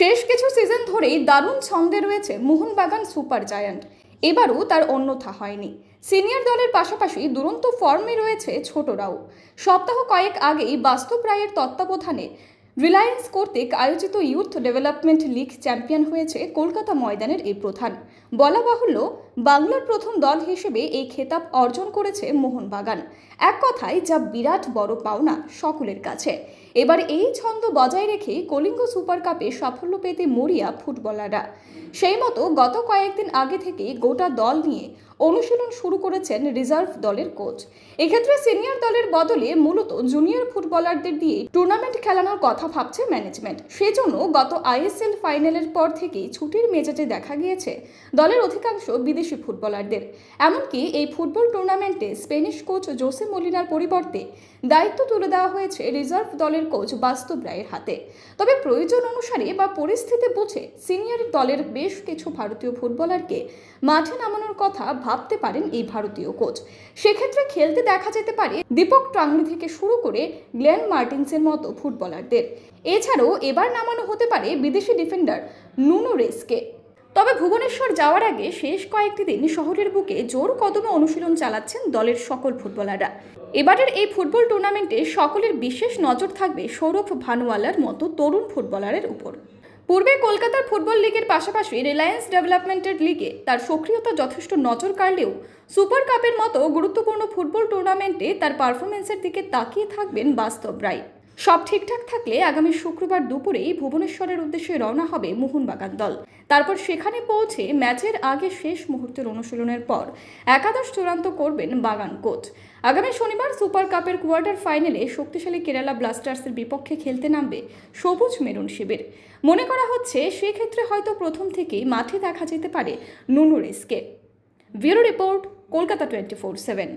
শেষ কিছু সিজন ধরেই দারুণ ছন্দে রয়েছে মোহনবাগান সুপার জায়ান্ট এবারও তার অন্যথা হয়নি। সিনিয়র দলের পাশাপাশি দুরন্ত ফর্মে রয়েছে ছোটরাও। সপ্তাহ কয়েক আগেই বাস্তব রায়ের তত্ত্বাবধানে রিলায়েন্স কর্তৃক আয়োজিত ইউথ ডেভেলপমেন্ট লিগ চ্যাম্পিয়ন হয়েছে কলকাতা ময়দানের এই প্রধান। বলা বাহুল্য বাংলার প্রথম দল হিসেবে এই খেতাব অর্জন করেছে মোহনবাগান। এক কথায়, যা বিরাট বড় পাওনা সকলের কাছে। এবার এই ছন্দ বজায় রেখে কলিঙ্গ সুপার কাপে সাফল্য পেতে মরিয়া ফুটবলাররা। সেই মতো গত কয়েকদিন আগে থেকে গোটা দল নিয়ে অনুশীলন শুরু করেছেন রিজার্ভ দলের কোচ। এক্ষেত্রে সিনিয়র দলের বদলে মূলত জুনিয়র ফুটবলারদের দিয়ে টুর্নামেন্ট খেলানোর কথা ভাবছে ম্যানেজমেন্ট। সেজন্য গত আইএসএল ফাইনালের পর থেকেই ছুটির মেজাজে দেখা গিয়েছে। দলের অধিকাংশ বিদেশি ফুটবলারদের। এমনকি এই ফুটবল টুর্নামেন্টে স্পেনিশ কোচ জোসে মলিনার পরিবর্তে দায়িত্ব তুলে দেওয়া হয়েছে রিজার্ভ দলের কোচ বাস্তব রায়ের হাতে। তবে প্রয়োজন অনুসারে বা পরিস্থিতি বুঝে সিনিয়র দলের বেশ কিছু ভারতীয় ফুটবলারকে মাঠে নামানোর কথা ভাবতে পারেন এই ভারতীয় কোচ। সেক্ষেত্রে খেলতে দেখা যেতে পারে দীপক টাংরি থেকে শুরু করে গ্লেন মার্টিন্সের মতো ফুটবলারদের। এছাড়াও এবার নামানো হতে পারে বিদেশি ডিফেন্ডার নুনো রেসকে। তবে ভুবনেশ্বর যাওয়ার আগে শেষ কয়েকটি দিন শহরের বুকে জোর কদমে অনুশীলন চালাচ্ছেন দলের সকল ফুটবলাররা। এবারের এই ফুটবল টুর্নামেন্টে সকলের বিশেষ নজর থাকবে সৌরভ ভানুয়ালার মতো তরুণ ফুটবলারের উপর। পূর্বে কলকাতার ফুটবল লিগের পাশাপাশি রিলায়েন্স ডেভেলপমেন্টের লিগে তার সক্রিয়তা যথেষ্ট নজর কাড়লেও সুপার কাপের মতো গুরুত্বপূর্ণ ফুটবল টুর্নামেন্টে তার পারফরমেন্সের দিকে তাকিয়ে থাকবেন বাস্তব রায়। সব ঠিকঠাক থাকলে আগামী শুক্রবার দুপুরেই ভুবনেশ্বরের উদ্দেশ্যে রওনা হবে মোহনবাগান দল। তারপর সেখানে পৌঁছে ম্যাচের আগে শেষ মুহূর্তের অনুশীলনের পর একাদশ চূড়ান্ত করবেন বাগান কোচ। আগামী শনিবার সুপার কাপের কোয়ার্টার ফাইনালে শক্তিশালী কেরালা ব্লাস্টার্সের বিপক্ষে খেলতে নামবে সবুজ মেরুন শিবির। মনে করা হচ্ছে সেক্ষেত্রে হয়তো প্রথম থেকেই মাঠে দেখা যেতে পারে নুনুরেসকে bureau report, Kolkata twenty four seven.